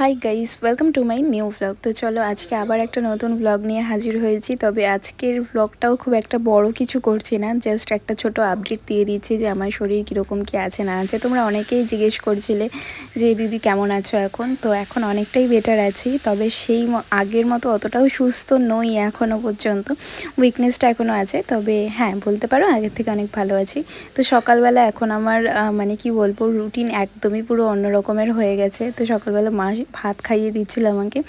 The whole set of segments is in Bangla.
Hi guys welcome to my new vlog তো চলো আজকে আবার একটা নতুন ভ্লগ নিয়ে হাজির হয়েছি। তবে আজকের ভ্লগটাও খুব একটা বড় কিছু করছি না। জাস্ট একটা ছোট আপডেট দিয়ে দিচ্ছি যে আমার শরীর কীরকম কি আছে না আছে। তোমরা অনেকেই জিজ্ঞেস করছিলে যে, দিদি কেমন আছো এখন? তো এখন অনেকটাই বেটার আছি। তবে সেই আগের মতো অতটাও সুস্থ নই এখনও পর্যন্ত। উইকনেসটা এখনও আছে। তবে হ্যাঁ বলতে পারো আগের থেকে অনেক ভালো আছি। তো সকালবেলা এখন আমার মানে কি বলব রুটিন একদমই পুরো অন্য রকমের হয়ে গেছে। তো সকালবেলা মা ভাত খাইয়ে দিচ্ছিল আমাকে।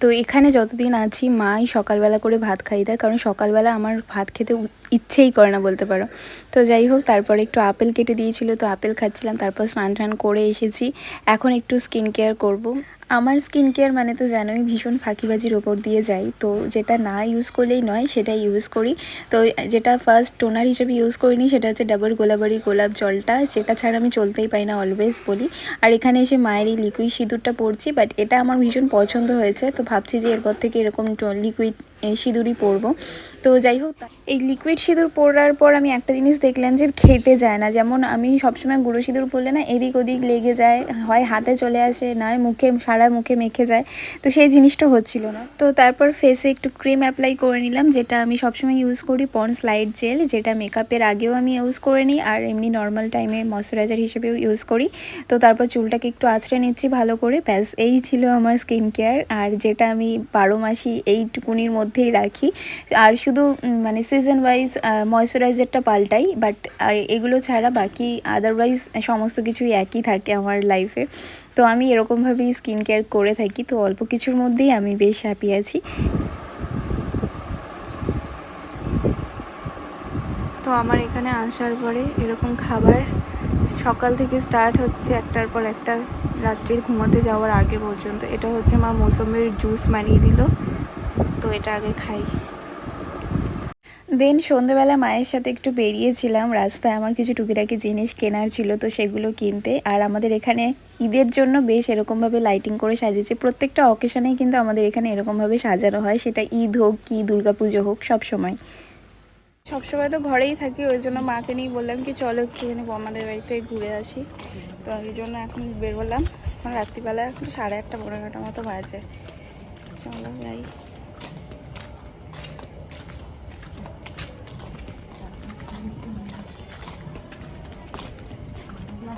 তো এখানে যতদিন আছি, মাই সকালবেলা করে ভাত খাইয়ে দেয়। কারণ সকালবেলা আমার ভাত খেতে ইচ্ছেই করে না বলতে পারো। তো যাই হোক, তারপরে একটু আপেল কেটে দিয়েছিল, তো আপেল খাচ্ছিলাম, তারপর স্নান টান করে এসেছি। এখন একটু স্কিন কেয়ার করব। আমার স্কিন কেয়ার মানে তো জানোই, ভীষণ ফাঁকিবাজির ওপর দিয়ে যাই। তো যেটা না ইউজ করলেই নয় সেটা ইউজ করি। তো যেটা ফার্স্ট টোনার হিসেবে ইউজ করিনি, সেটা হচ্ছে ডাবল গোলাবাড়ি গোলাপ জলটা। যেটা ছাড়া আমি চলতেই পাই না অলওয়েজ বলি। আর এখানে এসে মায়ের এই লিকুইড সিঁদুরটা পরছি বাট এটা আমার ভীষণ পছন্দ হয়েছে। তো ভাবছি যে এরপর থেকে এরকম লিকুইড সিঁদুরই পরবো। তো যাই হোক, এই লিকুইড সিঁদুর পরার পর আমি একটা জিনিস দেখলাম যে খেটে যায় না। যেমন আমি সবসময় গুঁড়ো সিঁদুর পরলে না এদিক ওদিক লেগে যায়, হয় হাতে চলে আসে, নয় মুখে, সারা মুখে মেখে যায়। তো সেই জিনিসটা হচ্ছিল না। তো তারপর ফেসে একটু ক্রিম অ্যাপ্লাই করে নিলাম, যেটা আমি সবসময় ইউজ করি পন্স লাইট জেল যেটা মেকআপের আগেও আমি ইউজ করে নিই, আর এমনি নর্মাল টাইমে ময়শ্চারাইজার হিসেবেও ইউজ করি। তো তারপর চুলটাকে একটু আঁচড়ে নিচ্ছি ভালো করে, ব্যাস, এই ছিল আমার স্কিন কেয়ার আর যেটা আমি বারো মাসই এইটুকুনির মধ্যেই রাখি। আর শুধু মানে সিজন ওয়াইজ ময়শ্চারাইজারটা পাল্টাই বাট এগুলো ছাড়া বাকি আদারওয়াইজ সমস্ত কিছুই একই থাকে আমার লাইফে তো আমি এরকমভাবেই স্কিন কেয়ার করে থাকি, তো অল্প কিছুর মধ্যেই আমি বেশ হ্যাপি আছি। তো আমার এখানে আসার পরে এরকম খাবার সকাল থেকে স্টার্ট হচ্ছে একটার পর একটা, রাত্রির ঘুমাতে যাওয়ার আগে পর্যন্ত। এটা হচ্ছে মা মৌসুমের জুস বানিয়ে দিল। তো এটা আগে খাই। দেন সন্ধেবেলা মায়ের সাথে একটু বেরিয়েছিলাম, রাস্তায় আমার কিছু টুকিটাকি জিনিস কেনার ছিল, তো সেগুলো কিনতে। আর আমাদের এখানে ঈদের জন্য বেশ এরকমভাবে লাইটিং করে সাজিয়েছে। প্রত্যেকটা অকেশনেই কিন্তু আমাদের এখানে এরকমভাবে সাজানো হয়। সেটা ঈদ হোক কি দুর্গাপুজো হোক, সব সময়। সবসময় তো ঘরেই থাকি, ওই জন্য মাকে নিয়ে বললাম কি, চলো একটুখানি আমাদের বাড়িতে ঘুরে আসি। তো এই জন্য এখন বেরোলাম এখন রাত্রিবেলা এখন সাড়ে আটটা পনেরো নটার মতো বাজে। চলো যাই।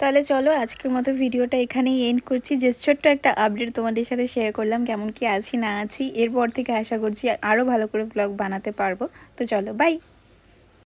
তাহলে চলো আজকের মতো ভিডিওটা এখানেই এন্ড করছি। যে ছোট্ট একটা আপডেট তোমাদের সাথে শেয়ার করলাম, কেমন কি আছি না আছি। এরপর থেকে আশা করছি আরও ভালো করে ব্লগ বানাতে পারব। তো চলো বাই